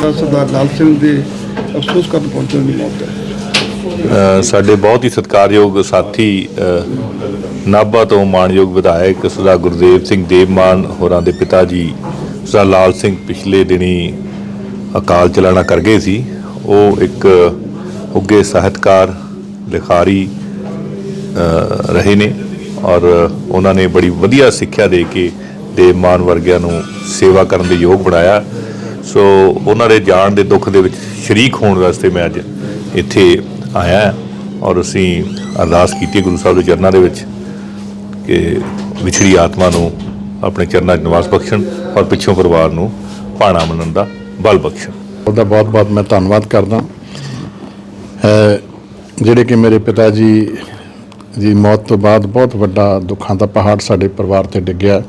ਸਰਦਾਰ ਲਾਲ ਸਿੰਘ ਦੇ ਅਫਸੋਸ ਕਰਨ ਪਹੁੰਚਣ ਦੀ ਮੌਤ ਹੈ ਸਾਡੇ ਬਹੁਤ ਹੀ ਸਤਿਕਾਰਯੋਗ ਸਾਥੀ ਨਾਭਾ ਤੋਂ ਮਾਨਯੋਗ ਵਿਧਾਇਕ ਸਰਦਾਰ ਗੁਰਦੇਵ ਸਿੰਘ ਦੇਵਮਾਨ ਹੋਰਾਂ ਦੇ ਪਿਤਾ ਜੀ, ਸਰਦਾਰ ਲਾਲ ਸਿੰਘ ਪਿਛਲੇ ਦਿਨੀ ਅਕਾਲ ਚਲਾਣਾ ਕਰ ਗਏ ਸੀ। ਉਹ ਇੱਕ ਉੱਗੇ ਸਾਹਿਤਕਾਰ, ਲਿਖਾਰੀ ਰਹੇ ਨੇ ਔਰ ਉਹਨਾਂ ਨੇ ਬੜੀ ਵਧੀਆ ਸਿੱਖਿਆ ਦੇ ਕੇ ਦੇਵਮਾਨ ਵਰਗਿਆਂ ਨੂੰ ਸੇਵਾ ਕਰਨ ਦੇ ਯੋਗ ਬਣਾਇਆ। ਸੋ ਉਹਨਾਂ ਦੇ ਜਾਣ ਦੇ ਦੁੱਖ ਦੇ ਵਿੱਚ ਸ਼ਰੀਕ ਹੋਣ ਵਾਸਤੇ ਮੈਂ ਅੱਜ ਇੱਥੇ ਆਇਆ ਔਰ ਅਸੀਂ ਅਰਦਾਸ ਕੀਤੀ ਗੁਰੂ ਸਾਹਿਬ ਦੇ ਚਰਨਾਂ ਦੇ ਵਿੱਚ ਕਿ ਵਿਛੜੀ ਆਤਮਾ ਨੂੰ ਆਪਣੇ ਚਰਨਾਂ 'ਚ ਨਿਵਾਸ ਬਖਸ਼ਣ ਔਰ ਪਿੱਛੋਂ ਪਰਿਵਾਰ ਨੂੰ ਭਾਣਾ ਮੰਨਣ ਦਾ ਬਲ ਬਖਸ਼ਣ। ਉਹਦਾ ਬਹੁਤ ਬਹੁਤ ਮੈਂ ਧੰਨਵਾਦ ਕਰਦਾ। ਜਿਹੜੇ ਕਿ ਮੇਰੇ ਪਿਤਾ ਜੀ ਦੀ ਮੌਤ ਤੋਂ ਬਾਅਦ ਬਹੁਤ ਵੱਡਾ ਦੁੱਖਾਂ ਦਾ ਪਹਾੜ ਸਾਡੇ ਪਰਿਵਾਰ ਤੇ ਡਿੱਗਿਆ।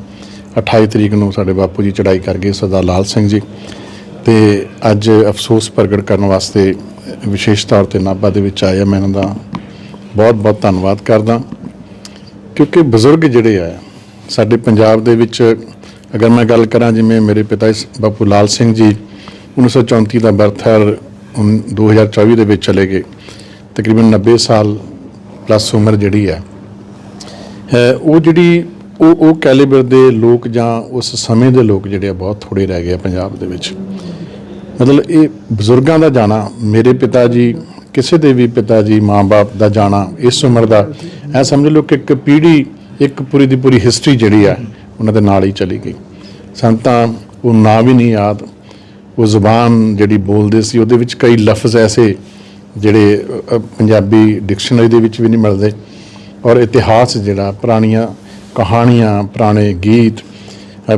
28 ਤਰੀਕ ਨੂੰ ਸਾਡੇ ਬਾਪੂ ਜੀ ਚੜਾਈ ਕਰ ਗਏ, ਸਰਦਾਰ ਲਾਲ ਸਿੰਘ ਜੀ। ਤੇ ਅੱਜ ਅਫਸੋਸ ਪ੍ਰਗਟ ਕਰਨ ਵਾਸਤੇ ਵਿਸ਼ੇਸ਼ ਤੌਰ ਤੇ ਨਾਭਾ ਦੇ ਵਿੱਚ ਆਇਆ ਮੈਂ ਇਹਨਾਂ ਦਾ ਬਹੁਤ ਬਹੁਤ ਧੰਨਵਾਦ ਕਰਦਾ। ਕਿਉਂਕਿ ਬਜ਼ੁਰਗ ਜਿਹੜੇ ਆ, ਸਾਡੇ ਪੰਜਾਬ ਦੇ ਵਿੱਚ, ਅਗਰ ਮੈਂ ਗੱਲ ਕਰਾਂ ਜਿਵੇਂ ਮੇਰੇ ਪਿਤਾ ਬਾਪੂ ਲਾਲ ਸਿੰਘ ਜੀ 1934 ਦਾ ਬਰਥ ਹੈ, ਔਰ ਉਨ- 2024 ਦੇ ਵਿੱਚ ਚਲੇ ਗਏ। ਤਕਰੀਬਨ 90 ਸਾਲ ਪਲੱਸ ਉਮਰ ਜਿਹੜੀ ਹੈ ਉਹ ਜਿਹੜੀ ਉਹ ਉਹ ਕੈਲੀਬਰ ਦੇ ਲੋਕ ਜਾਂ ਉਸ ਸਮੇਂ ਦੇ ਲੋਕ ਜਿਹੜੇ ਆ ਬਹੁਤ ਥੋੜੇ ਰਹਿ ਗਏ ਆ ਪੰਜਾਬ ਦੇ ਵਿੱਚ। ਮਤਲਬ ਇਹ ਬਜ਼ੁਰਗਾਂ ਦਾ ਜਾਣਾ, ਮੇਰੇ ਪਿਤਾ ਜੀ, ਕਿਸੇ ਦੇ ਵੀ ਪਿਤਾ ਜੀ, ਮਾਂ-ਬਾਪ ਦਾ ਜਾਣਾ ਇਸ ਉਮਰ ਦਾ, ਐ ਸਮਝ ਲਓ ਕਿ ਇੱਕ ਪੀੜ੍ਹੀ, ਇੱਕ ਪੂਰੀ ਦੀ ਪੂਰੀ ਹਿਸਟਰੀ ਜਿਹੜੀ ਆ, ਉਹਨਾਂ ਦੇ ਨਾਲ ਹੀ ਚਲੀ ਗਈ। ਸਾਨੂੰ ਤਾਂ ਉਹ ਨਾਂ ਵੀ ਨਹੀਂ ਯਾਦ, ਉਹ ਜ਼ੁਬਾਨ ਜਿਹੜੀ ਬੋਲਦੇ ਸੀ, ਉਹਦੇ ਵਿੱਚ ਕਈ ਲਫ਼ਜ਼ ਐਸੇ ਜਿਹੜੇ ਪੰਜਾਬੀ ਡਿਕਸ਼ਨਰੀ ਦੇ ਵਿੱਚ ਵੀ ਨਹੀਂ ਮਿਲਦੇ। ਔਰ ਇਤਿਹਾਸ ਜਿਹੜਾ, ਪੁਰਾਣੀਆਂ ਕਹਾਣੀਆਂ, ਪੁਰਾਣੇ ਗੀਤ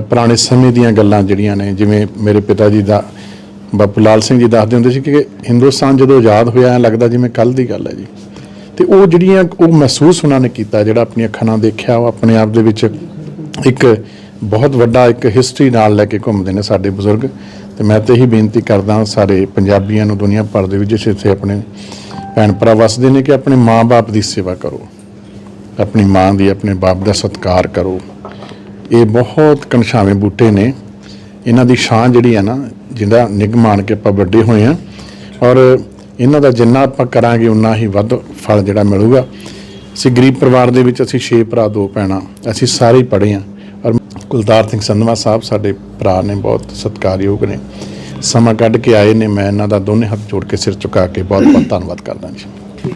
ਪੁਰਾਣੇ ਸਮੇਂ ਦੀਆਂ ਗੱਲਾਂ ਜਿਹੜੀਆਂ ਨੇ, ਜਿਵੇਂ ਮੇਰੇ ਪਿਤਾ ਜੀ ਦਾ, ਬਾਪੂ ਲਾਲ ਸਿੰਘ ਜੀ ਦੱਸਦੇ ਹੁੰਦੇ ਸੀ ਕਿ ਹਿੰਦੁਸਤਾਨ ਜਦੋਂ ਆਜ਼ਾਦ ਹੋਇਆ, ਐਂ ਲੱਗਦਾ ਜਿਵੇਂ ਕੱਲ ਦੀ ਗੱਲ ਹੈ ਜੀ। ਤੇ ਉਹ ਜਿਹੜੀਆਂ ਉਹ ਮਹਿਸੂਸ ਉਹਨਾਂ ਨੇ ਕੀਤਾ, ਜਿਹੜਾ ਆਪਣੀਆਂ ਅੱਖਾਂ ਨਾਲ ਦੇਖਿਆ, ਉਹ ਆਪਣੇ ਆਪ ਦੇ ਵਿੱਚ ਇੱਕ ਬਹੁਤ ਵੱਡਾ ਇੱਕ ਹਿਸਟਰੀ ਨਾਲ ਲੈ ਕੇ ਘੁੰਮਦੇ ਨੇ ਸਾਡੇ ਬਜ਼ੁਰਗ। ਤੇ ਮੈਂ ਤੇ ਇਹੀ ਬੇਨਤੀ ਕਰਦਾ ਸਾਰੇ ਪੰਜਾਬੀਆਂ ਨੂੰ ਦੁਨੀਆ ਭਰ ਦੇ ਵਿੱਚ ਜਿਸ ਇੱਥੇ ਆਪਣੇ ਭੈਣ ਭਰਾ ਵਸਦੇ ਨੇ, ਕਿ ਆਪਣੇ ਮਾਂ-ਬਾਪ ਦੀ ਸੇਵਾ ਕਰੋ। ਆਪਣੀ ਮਾਂ ਦੀ, ਆਪਣੇ ਬਾਪ ਦਾ ਸਤਿਕਾਰ ਕਰੋ। ਇਹ ਬਹੁਤ ਕਨਸ਼ਾਵੇਂ ਬੂਟੇ ਨੇ। ਇਹਨਾਂ ਦੀ ਛਾਂ ਜਿਹੜੀ ਹੈ ਨਾ, ਜਿਹਦਾ ਨਿਗ ਮਾਣ ਕੇ ਆਪਾਂ ਵੱਡੇ ਹੋਏ ਆ। ਔਰ ਇਹਨਾਂ ਦਾ ਜਿੰਨਾ ਆਪਾਂ ਕਰਾਂਗੇ ਉਨਾ ਹੀ ਵੱਧ ਫਲ ਜਿਹੜਾ ਮਿਲੂਗਾ। ਅਸੀਂ ਗਰੀਬ ਪਰਿਵਾਰ ਦੇ ਵਿੱਚ ਅਸੀਂ ਛੇ ਭਰਾ, ਦੋ ਭੈਣਾਂ, ਅਸੀਂ ਸਾਰੇ ਪੜ੍ਹੇ ਆ। ਔਰ ਕੁਲਤਾਰ ਸਿੰਘ ਸੰਧਵਾ ਸਾਹਿਬ ਸਾਡੇ ਭਰਾ ਨੇ, ਬਹੁਤ ਸਤਿਕਾਰਯੋਗ ਨੇ। ਸਮਾਂ ਕੱਢ ਕੇ ਆਏ ਨੇ। ਮੈਂ ਇਹਨਾਂ ਦਾ ਦੋਨੇ ਹੱਥ ਜੋੜ ਕੇ ਸਿਰ ਝੁਕਾ ਕੇ ਬਹੁਤ ਬਹੁਤ ਧੰਨਵਾਦ ਕਰਦਾ ਜੀ।